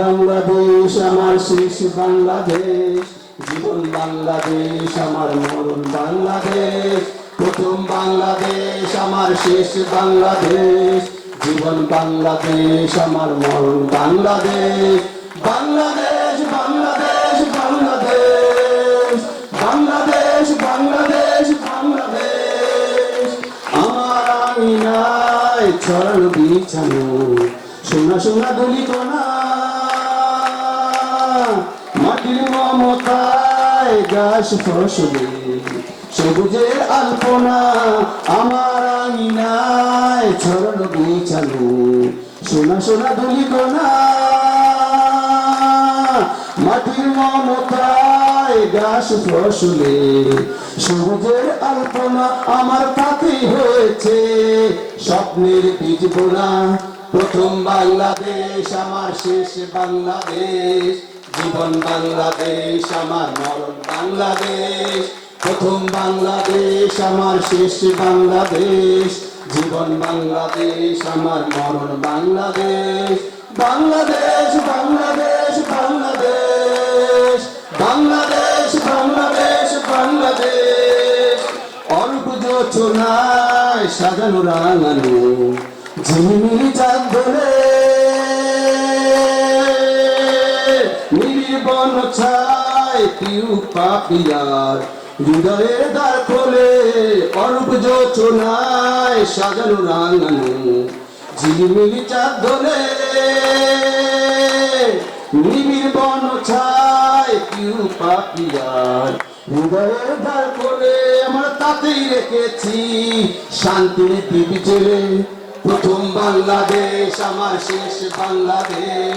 বাংলাদেশ আমার শেষ বাংলাদেশ। জীবন বাংলাদেশ, আমার মরণ বাংলাদেশ। প্রথম বাংলাদেশ, আমার শেষ বাংলাদেশ। জীবন বাংলাদেশ, আমার মরণ বাংলাদেশ। বাংলাদেশ বাংলাদেশ বাংলাদেশ। বাংলাদেশ বাংলাদেশ বাংলাদেশ। আমার আমিনায় ছড়ানো বিছানো। সোনা সোনা দলিত না গাছ ফসলে, সবুজের আলপনা আমার আঙিনায় ছড়ানো বিছানো সোনা সোনা দলিত না মাটির মমতায় গাছ ফসলে, সবুজের আলপনা আমার তাতে হয়েছে। স্বপ্নের বীজ বোনা, প্রথম বাংলাদেশ, আমার শেষ বাংলাদেশ। জীবন বাংলাদেশ, আমার মরণ বাংলাদেশ। প্রথম বাংলাদেশ, আমার শেষ বাংলাদেশ। জীবন বাংলাদেশ, আমার মরণ বাংলাদেশ। বাংলাদেশ বাংলাদেশ বাংলাদেশ। বাংলাদেশ বাংলাদেশ বাংলাদেশ। অল্প যোচনায় সাজানো রাঙানো, ঝিমিমিলি চাঁদ ধরে নির্বন ছায় পিউ পাপিয়ার। হৃদয়ের দ্বার খোলে অল্প যোচনায় সাজানো রাঙানো। ঝিলিমিলি চাঁদ ধরে, নিবিড় বন ছায় পিউ পাপিয়ার। হৃদয়ের দ্বার করে আমরা তাতেই রেখেছি শান্তির দিবি জেলে। প্রথম বাংলাদেশ, আমার শেষ বাংলাদেশ।